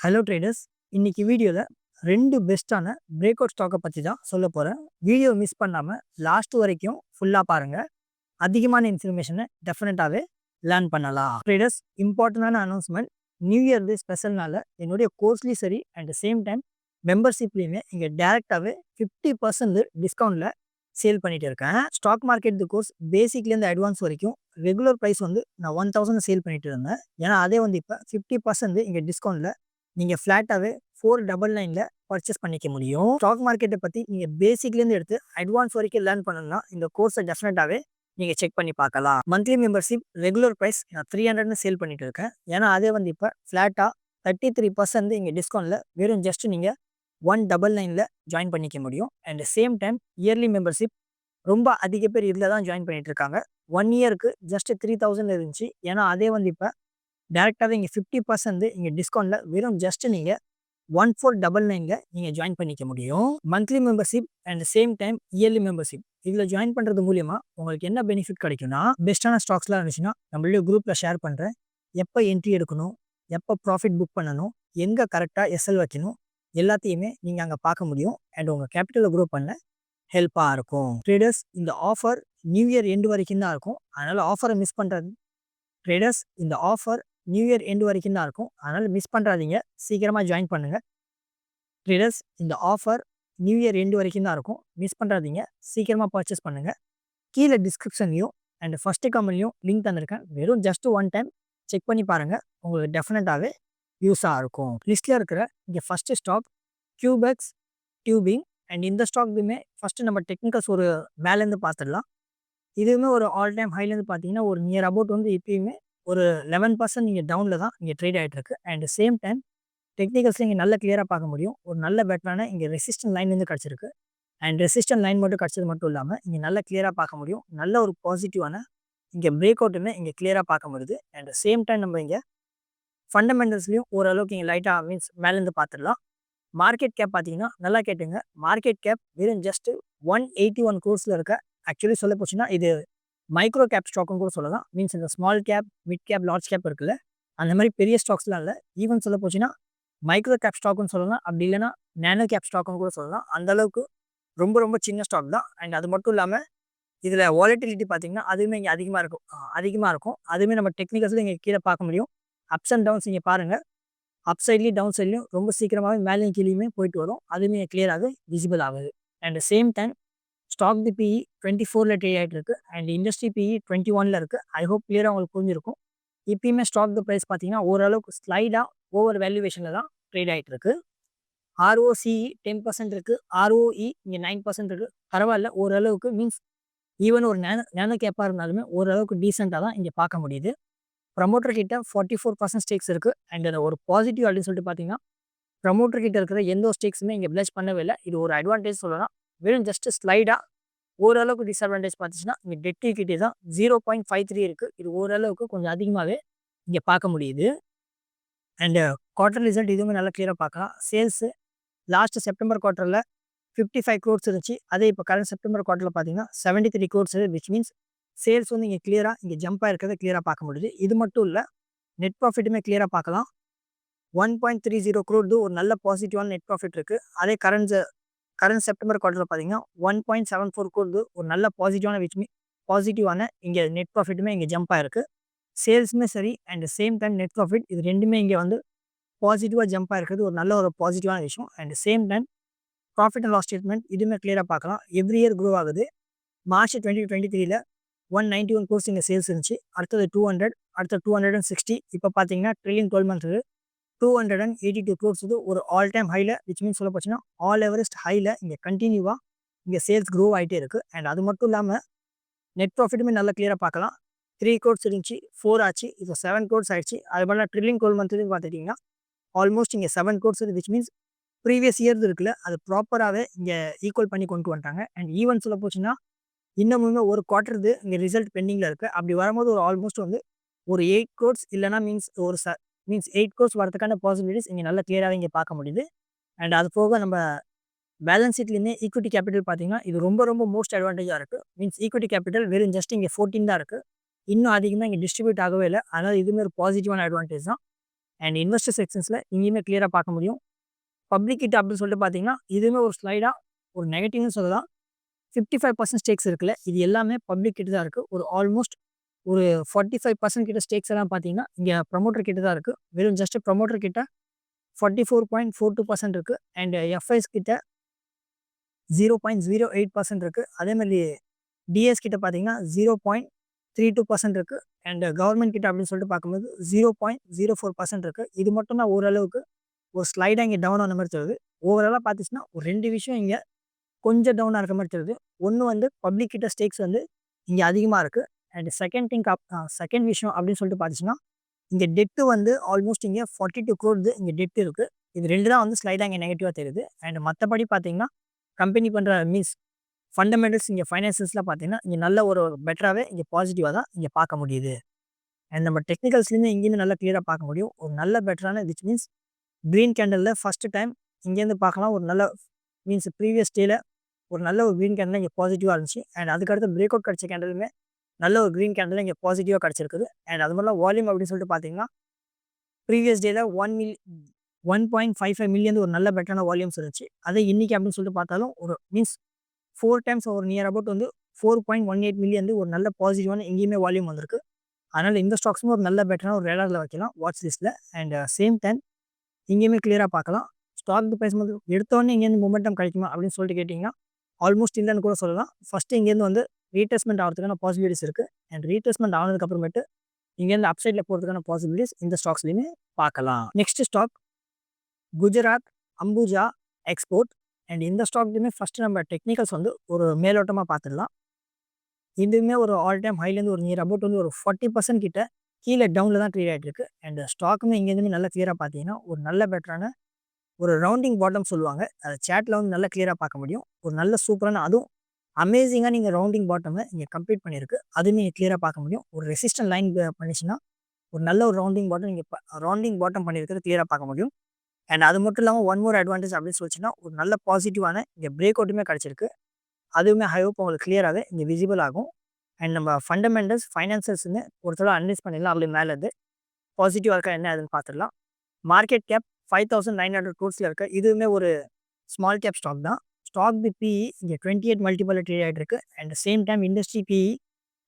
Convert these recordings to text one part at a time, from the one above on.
Hello traders இன்றைக்கி வீடியோவில் ரெண்டு பெஸ்ட்டான பிரேக் அவுட் ஸ்டாக்கை பற்றி தான் சொல்ல போகிறேன் வீடியோ மிஸ் பண்ணாமல் லாஸ்ட் வரைக்கும் ஃபுல்லாக பாருங்கள் அதிகமான இன்ஃபர்மேஷனை டெஃபினட்டாகவே லேர்ன் பண்ணலாம். ட்ரேடர்ஸ் இம்பார்ட்டண்டான அனௌன்ஸ்மெண்ட் நியூ இயர் டே ஸ்பெஷல்னால என்னுடைய கோர்ஸ்லேயும் சரி அட் சேம் டைம் மெம்பர்ஷிப்லேயுமே இங்கே டேரெக்டாகவே ஃபிஃப்டி பர்சன்ட் டிஸ்கவுண்ட்டில் சேல் பண்ணிட்டு இருக்கேன். ஸ்டாக் மார்க்கெட் கோர்ஸ் பேசிக்லேருந்து அட்வான்ஸ் வரைக்கும் ரெகுலர் ப்ரைஸ் வந்து நான் ஒன் தௌசண்ட் சேல் பண்ணிட்டு இருந்தேன். ஏன்னா அதே வந்து இப்போ ஃபிஃப்டி பர்சன்ட் இங்கே டிஸ்கவுண்ட்டில் நீங்கள் ஃப்ளாட்டாகவே ஃபோர் டபுள் நைனில் பர்ச்சேஸ் பண்ணிக்க முடியும். ஸ்டாக் மார்க்கெட்டை பற்றி நீங்கள் பேசிக்லேருந்து எடுத்து அட்வான்ஸ் வரைக்கும் லேர்ன் பண்ணணும்னா இந்த கோர்ஸை டெஃபினட்டாகவே நீங்கள் செக் பண்ணி பார்க்கலாம். மந்த்லி மெம்பர்ஷிப் ரெகுலர் ப்ரைஸ் நான் த்ரீ ஹண்ட்ரட்னு சேல் பண்ணிட்டு இருக்கேன். ஏன்னா அதே வந்து இப்போ ஃப்ளாட்டாக தேர்ட்டி த்ரீ பர்சன்ட் இங்கே டிஸ்கவுண்ட்டில் வெறும் ஜஸ்ட் நீங்கள் ஒன் டபுள் நைனில் ஜாயின் பண்ணிக்க முடியும். And same time yearly membership ரொம்ப அதிக பேர் இதில் தான் ஜாயின் பண்ணிட்டு இருக்காங்க. ஒன் இயருக்கு ஜஸ்ட் த்ரீ தௌசண்ட் இருந்துச்சு. ஏன்னா அதே வந்து இப்போ டேரெக்டாகவே இங்கே ஃபிஃப்டி பர்சன்ட் இங்கே டிஸ்கவுண்ட்டில் வெறும் ஜஸ்ட் நீங்கள் ஒன் ஃபோர் டபுள் நைனில் நீங்கள் ஜாயின் பண்ணிக்க முடியும். Monthly membership and same time yearly membership இதில் ஜாயின் பண்ணுறது மூலிமா உங்களுக்கு என்ன பெனிஃபிட் கிடைக்கும்னா பெஸ்ட்டான ஸ்டாக்ஸ்லாம் இருந்துச்சுன்னா நம்மளுடைய குரூப்பில் ஷேர் பண்ணுறேன் எப்போ என்ட்ரி எடுக்கணும் எப்போ ப்ராஃபிட் புக் பண்ணணும் எங்கே கரெக்டாக எஸ்எல் வைக்கணும் எல்லாத்தையுமே நீங்கள் அங்கே பார்க்க முடியும். அண்ட் உங்கள் கேபிட்டலை குரோ பண்ண ஹெல்ப்பாக இருக்கும். ட்ரேடர்ஸ் இந்த ஆஃபர் நியூ இயர் எண்டு வரைக்கும் தான் இருக்கும். அதனால் ஆஃபரை மிஸ் பண்ணுறது ட்ரேடர்ஸ் இந்த ஆஃபர் நியூ இயர் எண்டு வரைக்கும் தான் இருக்கும். அதனால் மிஸ் பண்ணுறாதீங்க சீக்கிரமாக ஜாயின் பண்ணுங்கள் ட்ரேடர்ஸ் இந்த ஆஃபர் நியூ இயர் எண்டு வரைக்கும் தான் இருக்கும். மிஸ் பண்ணுறாதீங்க சீக்கிரமாக பர்ச்சேஸ் பண்ணுங்கள் கீழே டிஸ்கிரிப்ஷன்லையும் அண்ட் ஃபஸ்ட்டு கமெண்ட்லையும் லிங்க் தந்திருக்கேன். வெறும் ஜஸ்ட் ஒன் டைம் செக் பண்ணி பாருங்கள் உங்களுக்கு டெஃபினட்டாகவே யூஸாக இருக்கும். லிஸ்ட்டில் இருக்கிற இங்கே first stock Cubex tubing and இந்த ஸ்டாக்லையுமே ஃபஸ்ட்டு நம்ம டெக்னிக்கல்ஸ் ஒரு மேலேருந்து பார்த்துடலாம். இதுவுமே ஒரு ஆல் டைம் ஹைலேருந்து பார்த்தீங்கன்னா ஒரு நியர் அபவுட் வந்து இப்பயுமே ஒரு லெவன் பர்சன்ட் நீங்கள் டவுனில் தான் இங்கே ட்ரேட் ஆகிட்டு இருக்கு. அண்ட் சேம் டைம் டெக்னிக்கல்ஸில் இங்கே நல்ல கிளியராக பார்க்க முடியும். ஒரு நல்ல பெட்டரான இங்கே ரெசிஸ்டன் லைன்லேருந்து கிடச்சிருக்கு. அண்ட் ரெசிஸ்டன்ட் லைன் மட்டும் கிடச்சது மட்டும் இல்லாமல் இங்கே நல்ல கிளியராக பார்க்க முடியும். நல்ல ஒரு பாசிட்டிவான இங்கே பிரேக் அவுட்டுமே இங்கே கிளியராக பார்க்க முடியுது. அண்ட் சேம் டைம் நம்ம இங்கே ஃபண்டமெண்டல்ஸ்லையும் ஓரளவுக்கு இங்கே லைட்டாக மீன்ஸ் மேலேருந்து பார்த்துடலாம். மார்க்கெட் கேப் பார்த்தீங்கன்னா நல்லா கேட்டுங்க. மார்க்கெட் கேப் வெறும் ஜஸ்ட்டு ஒன் எயிட்டி ஒன் கோர்ஸில் இருக்க. ஆக்சுவலி சொல்ல போச்சுன்னா இது மைக்ரோ கேப் ஸ்டாக்குன்னு கூட சொல்லலாம். மீன்ஸ் இந்த small cap mid cap large cap இருக்குல்ல அந்த மாதிரி பெரிய ஸ்டாக்ஸ்லாம் இல்லை. ஈவன் சொல்ல போச்சுன்னா மைக்ரோ கேப் ஸ்டாக்குன்னு சொல்லலாம். அப்படி இல்லைன்னா நேனோ கேப் ஸ்டாக்குன்னு கூட சொல்லலாம். அந்த அளவுக்கு ரொம்ப ரொம்ப சின்ன ஸ்டாக் தான். அண்ட் அது மட்டும் இல்லாமல் இதில் வாலட்டிலிட்டி பார்த்தீங்கன்னா அதுவுமே இங்கே அதிகமாக இருக்கும். அதிகமாக இருக்கும். அதுவுமே நம்ம டெக்னிக்கல்ஸில் இங்கே கீழே பார்க்க முடியும். அப்ஸ் அண்ட் டவுன்ஸ் இங்கே பாருங்கள் அப் சைட்லேயும் டவுன் சைட்லேயும் ரொம்ப சீக்கிரமாகவே மேலேயும் கீழேயுமே போயிட்டு வரும். அதுவுமே கிளியராக விசிபிள் ஆகுது. And same time stock the PE twenty ஃபோரில் ட்ரேட் ஆகிட்டு இருக்கு அண்ட் இண்டஸ்ட்ரி பிஇ டுவெண்ட்டி ஒனில் இருக்குது ஐ ஹோப் கிளியராக உங்களுக்கு புரிஞ்சிருக்கும். இப்பயுமே ஸ்டாக் தி ப்ரைஸ் பார்த்தீங்கன்னா ஓரளவுக்கு ஸ்லைடாக ஓவர் வேல்யூவேஷனில் தான் ட்ரேட் ஆகிட்டு இருக்குது ஆர்ஓசிஇ டென் பர்சன்ட் இருக்குது ஆர்ஓஇ இங்கே நைன் பர்சன்ட் இருக்குது பரவாயில்ல. ஓரளவுக்கு மீன்ஸ் ஈவன் ஒரு நேனோ நேனோ கேப்பாக இருந்தாலுமே ஓரளவுக்கு டீசெண்டாக தான் இங்கே பார்க்க முடியுது. ப்ரமோட்டர் கிட்ட ஃபார்ட்டி ஃபோர் பர்சன்ட் ஸ்டேக்ஸ் இருக்குது அண்ட் அந்த ஒரு பாசிட்டிவ் அப்படின்னு சொல்லிட்டு பார்த்தீங்கன்னா ப்ரமோட்டர் கிட்ட இருக்கிற எந்த ஸ்டேக்ஸுமே இங்கே பிளஸ் பண்ணவே இல்லை. இது ஒரு அட்வான்டேஜ் சொல்லலாம். வெறும் ஜஸ்ட்டு ஸ்லைடாக ஓரளவுக்கு டிஸ்அட்வான்டேஜ் பார்த்துச்சுன்னா இங்கே டெட் ஈக்விட்டி தான் ஜீரோ பாயிண்ட் ஃபைவ் த்ரீ இருக்குது இது ஓரளவுக்கு கொஞ்சம் அதிகமாகவே இங்கே பார்க்க முடியுது. அண்டு குவார்டர் ரிசல்ட் இதுவுமே நல்லா கிளியராக பார்க்கலாம். சேல்ஸு லாஸ்ட் செப்டம்பர் குவார்ட்டரில் ஃபிஃப்டி ஃபைவ் க்ரோர்ஸ் இருந்துச்சு. அதே இப்போ கரண்ட் செப்டம்பர் குவார்ட்டரில் பார்த்தீங்கன்னா seventy three crores which means sales வந்து இங்கே கிளியராக இங்கே ஜம்ப் இருக்கிறத கிளியராக பார்க்க முடியுது. இது மட்டும் இல்லை நெட் ப்ராஃபிட்டுமே கிளியராக பார்க்கலாம். ஒன் பாயிண்ட் த்ரீ ஜீரோ க்ரோர்து ஒரு நல்ல பாசிட்டிவான நெட் ப்ராஃபிட் இருக்குது அதே கரண்ட் கரண்ட் செப்டம்பர் குவார்ட்டரில் பார்த்தீங்கன்னா ஒன் பாயிண்ட் செவன் ஃபோர் க்ரோர்து ஒரு நல்ல பாசிட்டிவான விச் பாசிட்டிவான இங்கே நெட் ப்ராஃபிட்டுமே இங்கே ஜம்ப் ஆயிருக்கு. சேல்ஸுமே சரி and same time net profit இது ரெண்டுமே இங்கே வந்து பாசிட்டிவாக ஜம்ப் ஆயிருக்கிறது ஒரு நல்ல ஒரு பாசிட்டிவான விஷயம். And same time profit and loss statement இதுவுமே கிளியராக பார்க்கலாம் எவ்ரி இயர் க்ரோ ஆகுது. மார்ச் டுவெண்ட்டி டுவெண்ட்டி த்ரீல ஒன் நைன்ட்டி ஒன் கோர்ஸ் இங்கே சேல்ஸ் இருந்துச்சு. அடுத்தது டூ ஹண்ட்ரட் அடுத்த டூ ஹண்ட்ரட் அண்ட் சிக்ஸ்டி இப்போ பார்த்தீங்கன்னா trailing twelve months two hundred and eighty two crores இது ஒரு ஆல் டைம் ஹையில் விச் மீன்ஸ் சொல்ல போச்சுன்னா ஆல் எவரெஸ்ட் ஹையில் இங்கே கண்டினியூவாக இங்கே சேல்ஸ் க்ரோ ஆகிட்டே இருக்குது அண்ட் அது மட்டும் இல்லாமல் நெட் ப்ராஃபிட்டுமே நல்லா கிளியராக பார்க்கலாம். த்ரீ கோர்ஸ் இருந்துச்சு ஃபோர் ஆச்சு இப்போ செவன் கோர்ஸ் ஆயிடுச்சு. அது மாதிரி ட்ரில்லிங் கோல் மந்த்னு பார்த்துட்டிங்கன்னா ஆல்மோஸ்ட் இங்கே seven crores which means previous years இருக்குல்ல அது ப்ராப்பராகவே இங்கே ஈக்குவல் பண்ணி கொண்டு வந்துட்டாங்க. அண்ட் ஈவன் சொல்ல போச்சுன்னா இன்னமுமே ஒரு குவார்ட்டருது இங்கே ரிசல்ட் பெண்டிங்கில் இருக்குது அப்படி வரும்போது ஒரு ஆல்மோஸ்ட் வந்து ஒரு எயிட் கோர்ஸ் இல்லைனா மீன்ஸ் ஒரு ச மீன்ஸ் எயிட் கோர்ஸ் வரதுக்கான பாசிபிலிட்டிஸ் இங்கே நல்லா கிளியராகவே இங்கே பார்க்க முடியுது. அண்ட் அது போக நம்ம பேலன்ஸ் ஷீட்லேயுமே ஈக்விட்டி கேபிட்டல் பார்த்தீங்கன்னா இது ரொம்ப ரொம்ப மோஸ்ட் அட்வான்டேஜாக இருக்குது மீன்ஸ் ஈக்விட்டி கேபிட்டல் வெறும் ஜஸ்ட் இங்கே ஃபோர்டீன் தான் இருக்குது இன்னும் அதிகமாக இங்கே டிஸ்ட்ரிபியூட் ஆகவே இல்லை. அதனால் இதுவுமே ஒரு பாசிட்டிவான அட்வான்டேஜ் தான். அண்ட் இன்வெஸ்டர் செக்ஷன்ஸில் இங்கேயுமே கிளியராக பார்க்க முடியும். பப்ளிக் கிட்ட அப்படின்னு சொல்லிட்டு பார்த்தீங்கன்னா இதுவுமே ஒரு ஸ்லைடாக ஒரு நெகட்டிவ்னு சொல்லலாம். ஃபிஃப்டி ஃபைவ் பர்சன்ட் ஸ்டேக்ஸ் இருக்குல்ல. இது எல்லாமே பப்ளிக் கிட்ட தான் இருக்குது ஒரு ஆல்மோஸ்ட் ஒரு ஃபார்ட்டி ஃபைவ் பர்சன்ட் கிட்ட ஸ்டேக்ஸ் எல்லாம் பார்த்தீங்கன்னா இங்கே ப்ரமோட்டர் கிட்ட தான் இருக்குது வெறும் ஜஸ்ட் ப்ரமோட்டர் கிட்ட forty four point four two percent இருக்குது அண்ட் எஃப்ஐஸ் கிட்ட zero point zero eight percent இருக்குது அதேமாதிரி டிஎஸ் கிட்ட பார்த்தீங்கன்னா zero point three two percent இருக்குது அண்ட் கவர்மெண்ட் கிட்ட அப்படின்னு சொல்லிட்டு பார்க்கும்போது zero point zero four percent இருக்குது இது மட்டும் தான் ஓரளவுக்கு ஒரு ஸ்லைடாக இங்கே டவுன் ஆன மாதிரி தெரியுது. ஓவராலாக பார்த்துச்சுன்னா ஒரு ரெண்டு விஷயம் இங்கே கொஞ்சம் டவுனாக இருக்க மாதிரி தெரியுது. ஒன்று வந்து பப்ளிக் கிட்ட ஸ்டேக்ஸ் வந்து இங்கே அதிகமாக இருக்குது அண்ட் செகண்ட் திங் செகண்ட் விஷயம் அப்படின்னு சொல்லிட்டு பார்த்துச்சுன்னா இங்கே டெட்டு வந்து ஆல்மோஸ்ட் இங்கே ஃபார்ட்டி டூ க்ரோர் இங்கே டெட் இருக்குது இது ரெண்டு தான் வந்து ஸ்லைடாக இங்கே நெகட்டிவாக தெரியுது. அண்ட் மற்றபடி பார்த்தீங்கன்னா கம்பெனி பண்ணுற மீன்ஸ் ஃபண்டமெண்டல்ஸ் இங்கே ஃபைனான்சஸ்லாம் பார்த்தீங்கன்னா இங்கே நல்ல ஒரு பெட்டராகவே இங்கே பாசிட்டிவாக தான் இங்கே பார்க்க முடியுது. அண்ட் நம்ம டெக்னிக்கல்ஸ்லேருந்து இங்கேருந்து நல்லா கிளியராக பார்க்க முடியும். ஒரு நல்ல பெட்டரான விச் மீன்ஸ் க்ரீன் கேண்டலில் ஃபஸ்ட்டு டைம் இங்கேருந்து பார்க்கலாம் ஒரு நல்ல மீன்ஸ் ப்ரீவியஸ் டேயில் ஒரு நல்ல ஒரு க்ரீன் கேண்டில் இங்கே பாசிட்டிவாக இருந்துச்சு. அண்ட் அதுக்கடுத்து பிரேக் அவுட் கிடச்ச கேண்டலுமே நல்ல ஒரு க்ரீன் கேண்டில் இங்கே பாசிட்டிவாக கிடச்சிருக்குது. அண்ட் அது மாதிரிலாம் வால்யூம் அப்படின்னு சொல்லிட்டு பார்த்தீங்கன்னா ப்ரீவியஸ் டேல one mil one point five five million ஒரு நல்ல பெட்டரான வால்யூம்ஸ் இருந்துச்சு. அதே இன்றைக்கி அப்படின்னு சொல்லிட்டு பார்த்தாலும் ஒரு மீன்ஸ் ஃபோர் டைம்ஸ் ஒரு நியர் அபவுட் வந்து four point one eight million ஒரு நல்ல பாசிட்டிவான எங்கேயுமே வால்யூம் வந்திருக்கு. அதனால் இந்த ஸ்டாக்ஸும் ஒரு நல்ல பெட்டரான ஒரு ரேடாரில் வைக்கலாம் வாட்ச் லிஸ்ட்டில் அண்ட் சேம் டைம் இங்கேயுமே கிளியராக பார்க்கலாம். ஸ்டாக் ப்ரைஸ் வந்து எடுத்தோடனே இங்கேருந்து மூமெண்டம் கிடைக்குமா அப்படின்னு சொல்லிட்டு கேட்டிங்கன்னா ஆல்மோஸ்ட் இல்லைன்னு கூட சொல்லலாம். ஃபஸ்ட்டு இங்கேருந்து வந்து ரீட்ரெஸ்மெண்ட் ஆகிறதுக்கான பாசிபிலிட்டிஸ் இருக்குது அண்ட் ரீட்ரெஸ்மெண்ட் ஆனதுக்கப்புறமேட்டு இங்கேருந்து அப்சைடில் போகிறதுக்கான பாசிபிலிட்டிஸ் இந்த ஸ்டாக்ஸ்லையுமே பார்க்கலாம். Next stock Gujarat Ambuja export and இந்த ஸ்டாக்லையுமே ஃபஸ்ட்டு நம்ம டெக்னிக்கல்ஸ் வந்து ஒரு மேலோட்டமாக பார்த்துடலாம். இதுவுமே ஒரு ஆல் டைம் ஹைலேருந்து ஒரு நியர் அபவுட் வந்து ஒரு ஃபார்ட்டி பர்சன்ட் கிட்ட கீழே டவுனில் தான் ட்ரீட் ஆகிட்டு இருக்கு. அண்ட் ஸ்டாக்குமே இங்கேருந்துமே நல்லா கிளியராக பார்த்தீங்கன்னா ஒரு நல்ல பெட்டரான ஒரு ரவுண்டிங் பாட்டம் சொல்லுவாங்க. அதை சேட்டில் வந்து நல்லா கிளியராக பார்க்க முடியும். ஒரு நல்ல சூப்பரான அதுவும் அமேசிங்காக நீங்கள் ரவுண்டிங் பாட்டமை இங்கே கம்ப்ளீட் பண்ணியிருக்கு. அதுவும் நீங்கள் கிளியராக பார்க்க முடியும். ஒரு ரெசிஸ்டன்ட் லைன் பண்ணிச்சுன்னா ஒரு நல்ல ஒரு ரவுண்டிங் பாட்டம் நீங்கள் ரவுண்டிங் பாட்டம் பண்ணியிருக்கிறது கிளியராக பார்க்க முடியும். அண்ட் அது மட்டும் இல்லாமல் ஒன் மோர் அட்வான்டேஜ் அப்படின்னு சொல்லிச்சுன்னா ஒரு நல்ல பாசிட்டிவான இங்கே பிரேக் அவுட்டுமே கிடச்சிருக்கு. அதுவுமே ஹை ஹோப் உங்களுக்கு கிளியராகவே இங்கே விசிபிள் ஆகும். அண்ட் நம்ம ஃபண்டமெண்டல்ஸ் ஃபைனான்சஸ்ன்னு ஒரு தடவை அனலைஸ் பண்ணிடலாம். அப்படி மேலே இருந்து. பாசிட்டிவாக இருக்கா என்ன அதுன்னு பார்த்துடலாம். Market cap five thousand nine hundred க்ரோர்ஸில் இருக்க இதுவுமே ஒரு ஸ்மால் கேப் ஸ்டாக் தான். ஸ்டாக் பி பிஇ இங்கே டுவெண்ட்டி எயிட் மல்டிபிள் ட்ரேட் ஆகிட்டு இருக்கு and same time industry PE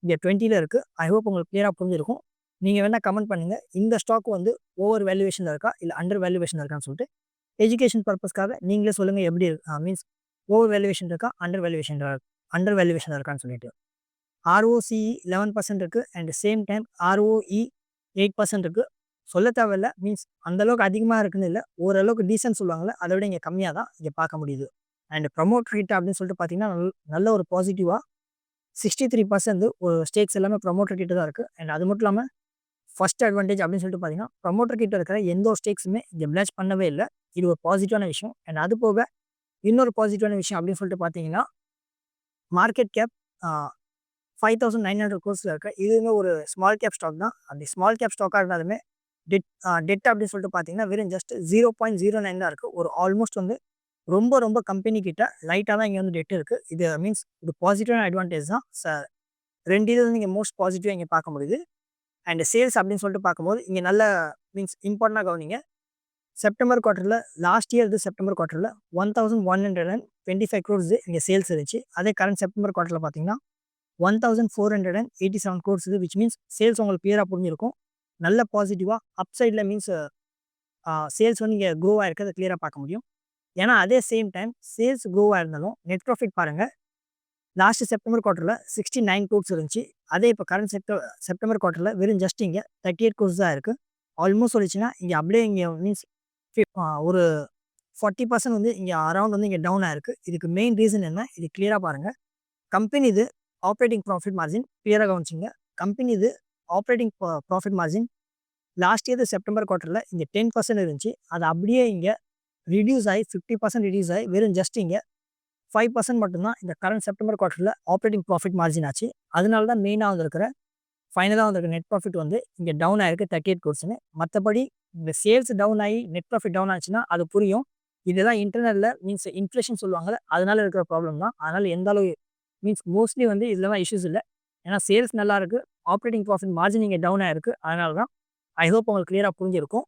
இங்கே டுவெண்ட்டியில் இருக்குது ஐ ஹோப் உங்களுக்கு கிளியராக புரிஞ்சிருக்கும். நீங்கள் வேணால் கமெண்ட் பண்ணுங்கள் இந்த ஸ்டாக் வந்து ஓவர் வேல்யூவேஷனில் இருக்கா? இல்லை அண்டர் வேல்யூவேஷன் இருக்கான்னு சொல்லிட்டு எஜுகேஷன் பர்பஸ்க்காக நீங்களே சொல்லுங்கள் எப்படி மீன்ஸ் ஓவர் வேல்யூவேஷன் இருக்கா? அண்டர் வேல்யூவேஷன் அண்டர் வேல்யூவேஷன் இருக்கான்னு சொல்லிட்டு. ஆர்ஓசிஇ லெவன் பர்சன்ட் இருக்குது and same time ROE eight percent இருக்குது சொல்ல தேவையில்ல. மீன்ஸ் அந்தளவுக்கு அதிகமாக இருக்குன்னு இல்லை. ஓரளவுக்கு டீசன்ட் சொல்லுவாங்கள்ல அதை விட இங்கே கம்மியாக தான் இங்கே பார்க்க முடியுது. அண்ட் ப்ரமோட் ரேட் அப்படின்னு சொல்லிட்டு பார்த்தீங்கன்னா நல்ல ஒரு பாசிட்டிவாக சிக்ஸ்டி த்ரீ பர்சன்ட் ஒரு ஸ்டேக்ஸ் எல்லாமே ப்ரமோட்டர் கிட்ட தான் இருக்குது அண்ட் அது மட்டும் இல்லாமல் ஃபஸ்ட் அட்வான்டேஜ் அப்படின்னு சொல்லிட்டு பார்த்தீங்கன்னா ப்ரமோட்டர் கிட்ட இருக்கிற எந்த ஒரு ஸ்டேக்ஸுமே இங்கே பிளாச் பண்ணவே இல்லை. இது ஒரு பாசிட்டிவான விஷயம். அண்ட் அது போக இன்னொரு பாசிட்டிவான விஷயம் அப்படின்னு சொல்லிட்டு பார்த்தீங்கன்னா market cap five thousand nine hundred கோர்ஸில் இருக்க. இதுவுமே ஒரு ஸ்மால் கேப் ஸ்டாக் தான். அந்த ஸ்மால் கேப் ஸ்டாக்காக இருந்தாலுமே டெட் டெட் அப்படின்னு சொல்லிட்டு பார்த்தீங்கன்னா வெறும் just zero point zero nine தான் இருக்குது ஒரு ஆல்மோஸ்ட் வந்து ரொம்ப ரொம்ப கம்பெனி கிட்ட லைட்டாக தான் இங்கே வந்து டெட் இருக்குது இது மீன்ஸ் இது பாசிட்டிவான அட்வான்டேஜ் தான். சார் ரெண்டு இது நீங்கள் மோஸ்ட் பாசிட்டிவாக இங்கே பார்க்க முடியுது. அண்ட் சேல்ஸ் அப்படின்னு சொல்லிட்டு பார்க்கும்போது இங்கே நல்ல மீன்ஸ் இம்பார்ட்டண்டாக கவனிங்க. செப்டம்பர் குவார்ட்டரில் லாஸ்ட் இயர் இது September குவார்ட்டரில் one thousand one hundred and twenty five crores இங்கே சேல்ஸ் இருந்துச்சு. அதே கரண்ட் செப்டம்பர் குவார்ட்டரில் பார்த்தீங்கன்னா one thousand four hundred and eighty seven crores இது விச் மீன்ஸ் சேல்ஸ் உங்களுக்கு பியராக புரிஞ்சிருக்கும். நல்ல பாசிட்டிவாக அப் சைடில் மீன்ஸ் சேல்ஸ் வந்து இங்கே க்ரோ ஆகிருக்கிறத கிளியராக பார்க்க முடியும். ஏன்னா அதே சேம் டைம் சேல்ஸ் க்ரோ ஆயிருந்தாலும் நெட் ப்ராஃபிட் பாருங்கள் லாஸ்ட் செப்டம்பர் குவார்ட்டரில் சிக்ஸ்டி நைன் கோர்ஸ் இருந்துச்சு. அதே இப்போ கரண்ட் செப்ட செப்டம்பர் குவார்ட்டரில் வெறும் ஜஸ்ட் இங்கே தேர்ட்டி எயிட் கோர்ஸ் தான் இருக்குது ஆல்மோஸ்ட் சொல்லிச்சுன்னா இங்கே அப்படியே இங்கே மீன்ஸ் ஒரு ஃபார்ட்டி பர்சன்ட் வந்து இங்கே அரௌண்ட் வந்து இங்கே டவுன் ஆயிருக்கு. இதுக்கு மெயின் ரீசன் என்ன? இது கிளியராக பாருங்கள் கம்பெனி இது ஆப்ரேட்டிங் ப்ராஃபிட் மார்ஜின் கிளியராக கவனிச்சிங்க. கம்பெனி இது operating profit margin last year September குவார்ட்டரில் இங்கே டென் பர்சன்ட் இருந்துச்சு. அது அப்படியே இங்கே ரிடியூஸ் ஆகி ஃபிஃப்டி பர்சன்ட் ரிடியூஸ் ஆகி வெறும் ஜஸ்ட் இங்கே ஃபைவ் பர்சன்ட் மட்டும்தான் இந்த கரண்ட் செப்டம்பர் குவார்ட்டரில் ஆப்ரேட்டிங் ப்ராஃபிட் மார்ஜின் ஆச்சு. அதனால தான் மெயினாக வந்திருக்கிற ஃபைனலாக வந்திருக்க நெட் ப்ராஃபிட் வந்து இங்கே டவுன் ஆகிருக்கு தேர்ட்டி எயிட் கோர்ஸ்னு மற்றபடி இந்த சேல்ஸ் டவுன் ஆகி நெட் ப்ராஃபிட் டவுன் ஆச்சுன்னா அது புரியும். இதுதான் இன்டர்னலில் மீன்ஸ் இன்ஃப்ளேஷன் சொல்லுவாங்கல்ல அதனால இருக்கிற ப்ராப்ளம் தான். அதனால் எந்த அளவு மீன்ஸ் மோஸ்ட்லி வந்து இதில் தான் இஷ்யூஸ் இல்லை. ஏன்னா சேல்ஸ் நல்லா இருக்குது ஆப்ரேட்டிங் ப்ராஃபிட் மார்ஜின் இங்கே டவுன் ஆயிருக்கு. அதனால தான் ஐ ஹோப் உங்களுக்கு கிளியராக புரிஞ்சிருக்கும்.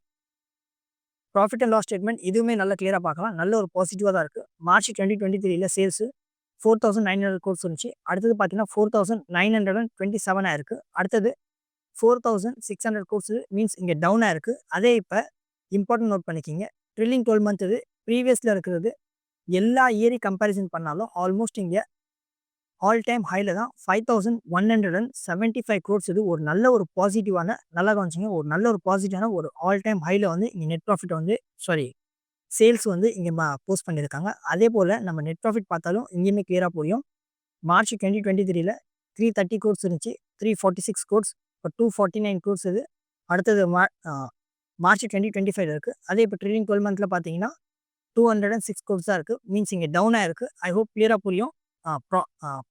ப்ராஃபிட் அண்ட் லாஸ் ஸ்டேட்மெண்ட் இதுவுமே நல்லா கிளியராக பார்க்கலாம். நல்ல ஒரு பாசிட்டிவாக தான் இருக்குது மார்ச் டுவெண்ட்டி டுவெண்ட்டி த்ரீல sales four thousand nine hundred crores இருந்துச்சு. அடுத்தது பார்த்தீங்கன்னா four thousand nine hundred and twenty செவனாக இருக்குது அடுத்தது four thousand six hundred crores means இங்கே டவுனாக இருக்குது அதே இப்போ இம்பார்ட்டன்ட் நோட் பண்ணிக்கிங்க. ட்ரில்லிங் டுவெல் மந்த் இது ப்ரீவியஸில் இருக்கிறது எல்லா இயரி கம்பேரிசன் பண்ணாலும் ஆல்மோஸ்ட் இங்கே ஆல் டைம் ஹையில் தான் five thousand one hundred and seventy five crores இது ஒரு நல்ல ஒரு பாசிட்டிவான நல்லா காமிச்சிங்க ஒரு நல்ல ஒரு பாசிட்டிவான ஒரு ஆல் டைம் ஹையில் வந்து இங்கே நெட் ப்ராஃபிட் வந்து சாரி சேல்ஸ் வந்து இங்கே போஸ்ட் பண்ணியிருக்காங்க. அதே போல் நம்ம நெட் ப்ராஃபிட் பார்த்தாலும் இங்கேயுமே கிளியராக புரியும். மார்ச் டுவெண்ட்டி டுவெண்ட்டி த்ரீல த்ரீ தேர்ட்டி கோர்ஸ் இருந்துச்சு த்ரீ ஃபார்ட்டி சிக்ஸ் கோர்ஸ் இப்போ டூ ஃபார்ட்டி நைன் கோர்ஸ் இது. அடுத்தது மா மார்ச் டுவெண்ட்டி டுவெண்ட்டி ஃபைவ் இருக்குது அதே இப்போ ட்ரெயினிங் டுவெல் மந்தில் பார்த்தீங்கன்னா two hundred and six crores தான் இருக்குது மீன்ஸ் இங்கே டவுனாக இருக்குது ஐ ஹோப் கிளியராக புரியும்.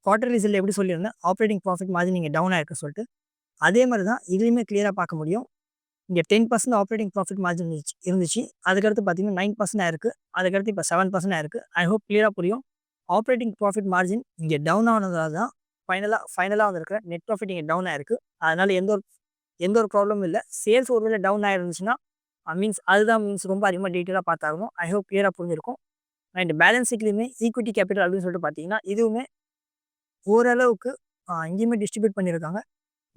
குவார்டர் ரிசல்ட் எப்படி சொல்லியிருந்தேன் ஆப்ரேட்டிங் ப்ராஃபிட் மாதிரி நீங்கள் டவுன் ஆயிருக்கு சொல்லிட்டு அதே மாதிரி தான் இதுலேயுமே கிளியராக பார்க்க முடியும். இங்கே ten percent operating profit margin இருந்துச்சு இருந்துச்சு. அதுக்கடுத்து பார்த்தீங்கன்னா நைன் பர்சன்ட் ஆயிருக்கு. அதுக்கடுத்து இப்போ செவன் பர்சன்ட் ஆயிருக்கு. ஐ ஹோப் கிளியராக புரியும். ஆப்ரேட்டிங் ப்ராஃபிட் மார்ஜின் இங்கே டவுன் ஆனதால தான் ஃபைனலாக ஃபைனலாக வந்திருக்கிற நெட் ப்ராஃபிட் இங்கே டவுன் ஆயிருக்கு. அதனால் எந்த ஒரு எந்த ஒரு ப்ராப்ளமும் இல்லை. சேல்ஸ் ஒருவேளை டவுன் ஆயிருந்துச்சுன்னா மீன்ஸ் அதுதான் மீன்ஸ் ரொம்ப அதிகமாக டீட்டெயிலாக பார்த்தாகணும். ஐ ஹோப் கிளியராக புரிஞ்சிருக்கும். அண்ட் பேலன்ஸ் ஷீட்லையுமே ஈக்விட்டி கேபிட்டல் அப்படின்னு சொல்லிட்டு பார்த்தீங்கன்னா இதுவுமே ஓரளவுக்கு இங்கேயுமே டிஸ்ட்ரிபியூட் பண்ணியிருக்காங்க.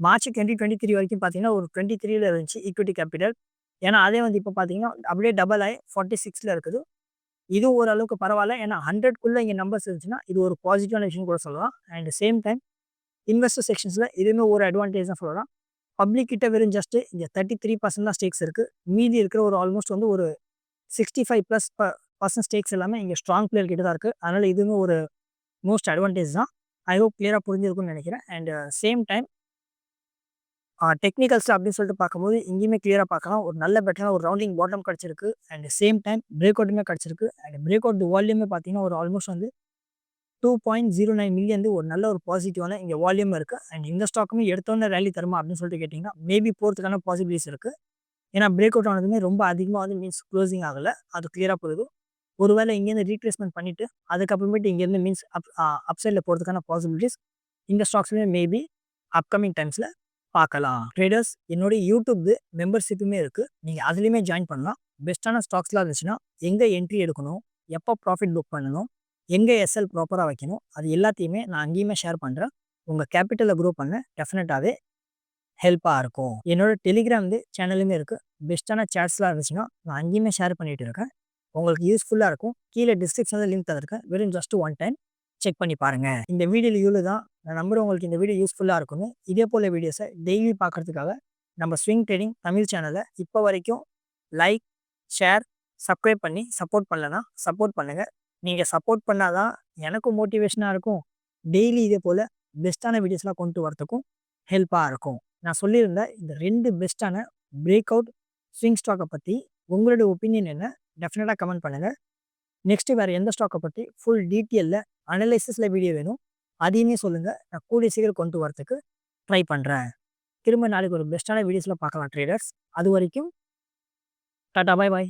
மார்ச் டுவெண்ட்டி டுவெண்ட்டி த்ரீ வரைக்கும் பார்த்தீங்கன்னா ஒரு டுவெண்ட்டி த்ரீல இருந்துச்சு ஈக்விட்டி கேபிட்டல் ஏன்னா அதே வந்து இப்போ பார்த்தீங்கன்னா அப்படியே டபுள் ஆகி ஃபார்ட்டி சிக்ஸில் இருக்குது. இது ஓரளவுக்கு பரவாயில்ல. ஏன்னா ஹண்ட்ரட்குள்ளே இங்கே நம்பர்ஸ் இருந்துச்சுன்னா இது ஒரு பாசிட்டிவான விஷயம் கூட சொல்லலாம். அண்ட் சேம் டைம் இன்வெஸ்டர் செக்ஷன்ஸில் இதுவுமே ஒரு அட்வான்டேஜ் தான் சொல்லலாம். பப்ளிக் கிட்ட வெறும் ஜஸ்ட்டு இங்கே தேர்ட்டி த்ரீ பர்சன்ட் தான் ஸ்டேக்ஸ் இருக்குது மீதி இருக்கிற ஒரு ஆல்மோஸ்ட் வந்து ஒரு sixty five plus percent stakes எல்லாமே இங்கே ஸ்ட்ராங் பிளேயர் கிட்ட தான் இருக்குது அதனால் இதுவுமே ஒரு மோஸ்ட் அட்வான்டேஜ் தான். ஐ ஹோப் கிளியராக புரிஞ்சிருக்கும்னு நினைக்கிறேன். அண்ட் சேம் டைம் டெக்னிக்கல்ஸ் அப்படின்னு சொல்லிட்டு பார்க்கும்போது இங்கேயுமே கிளியராக பார்க்கலாம். ஒரு நல்ல பெட்டரான ஒரு ரவுண்டிங் பாட்டம் கிடச்சிருக்கு. அண்ட் சேம் டைம் பிரேக் அவுட்டுமே கிடச்சிருக்கு. அண்ட் பிரேக் அவுட் வால்யூமே பார்த்தீங்கன்னா ஒரு ஆல்மோஸ்ட் வந்து two point zero nine million வந்து ஒரு நல்ல ஒரு பாசிட்டிவான இங்கே வால்யூம் இருக்குது அண்ட் இந்த ஸ்டாக்குமே எடுத்தோன்னே ரேலி தருமா அப்படின்னு சொல்லிட்டு கேட்டிங்கன்னா மேபி போகிறதுக்கான பாசிபிலிட்டிஸ் இருக்குது ஏன்னா பிரேக் அவுட் ஆனதுமே ரொம்ப அதிகமாக வந்து மீன்ஸ் க்ளோசிங் ஆகலை. அது கிளியராக போகுது. ஒருவேளை இங்கேருந்து ரீப்ளேஸ்மெண்ட் பண்ணிவிட்டு அதுக்கப்புறமேட்டு இங்கேருந்து மீன்ஸ் அப் அப்சைடில் போகிறதுக்கான பாசிபிலிட்டிஸ் இந்த ஸ்டாக்ஸ்லேயே மேபி அப்கமிங் டைம்ஸில் பார்க்கலாம். ட்ரேடர்ஸ் என்னுடைய யூடியூப் மெம்பர்ஷிப்புமே இருக்குது நீங்கள் அதுலேயுமே ஜாயின் பண்ணலாம். பெஸ்ட்டான ஸ்டாக்ஸ்லாம் இருந்துச்சுன்னா எங்கே என்ட்ரி எடுக்கணும் எப்போ ப்ராஃபிட் புக் பண்ணணும் எங்கே எஸ்எல் ப்ராப்பராக வைக்கணும் அது எல்லாத்தையுமே நான் அங்கேயுமே ஷேர் பண்ணுறேன் உங்கள் கேபிட்டலை க்ரோ பண்ண டெஃபினட்டாகவே ஹெல்ப்பாக இருக்கும். என்னோட டெலிகிராம் சேனலுமே இருக்குது பெஸ்ட்டான சேட்ஸ்லாம் இருந்துச்சுன்னா நான் அங்கேயுமே ஷேர் பண்ணிகிட்டு இருக்கேன். உங்களுக்கு யூஸ்ஃபுல்லாக இருக்கும். கீழே டிஸ்கிரிப்ஷனில் லிங்க் தந்திருக்கேன். வெறும் ஜஸ்ட் ஒன் டைம் செக் பண்ணி பாருங்கள் இந்த வீடியோவில் இவ்வளோ தான். நான் நம்புறேன் உங்களுக்கு இந்த வீடியோ யூஸ்ஃபுல்லாக இருக்கும்னு இதே போல் வீடியோஸை டெய்லி பார்க்குறதுக்காக நம்ம ஸ்விங் ட்ரேடிங் தமிழ் சேனலை இப்போ வரைக்கும் லைக் ஷேர் சப்ஸ்கிரைப் பண்ணி சப்போர்ட் பண்ணலன்னா சப்போர்ட் பண்ணுங்கள் நீங்கள் சப்போர்ட் பண்ணால் தான் எனக்கும் மோட்டிவேஷனாக இருக்கும். டெய்லி இதே போல் பெஸ்ட்டான வீடியோஸ்லாம் கொண்டு வரத்துக்கும் ஹெல்ப்பாக இருக்கும். நான் சொல்லியிருந்த இந்த ரெண்டு பெஸ்ட்டான பிரேக் அவுட் ஸ்விங் ஸ்டாக்கை பற்றி உங்களோட ஒப்பீனியன் என்ன? டெஃபினட்டாக கமெண்ட் பண்ணுங்கள் நெக்ஸ்ட்டு வேறு எந்த ஸ்டாக்கை பற்றி ஃபுல் டீட்டெயிலில் அனலைசிஸில் வீடியோ வேணும் அதையுமே சொல்லுங்கள் நான் கூடிய சீக்கிரம் கொண்டு வரத்துக்கு ட்ரை பண்ணுறேன் திரும்ப நாளைக்கு ஒரு பெஸ்ட்டான வீடியோஸில் பார்க்கலாம் ட்ரேடர்ஸ் அது வரைக்கும் டாட்டா பாய் பாய்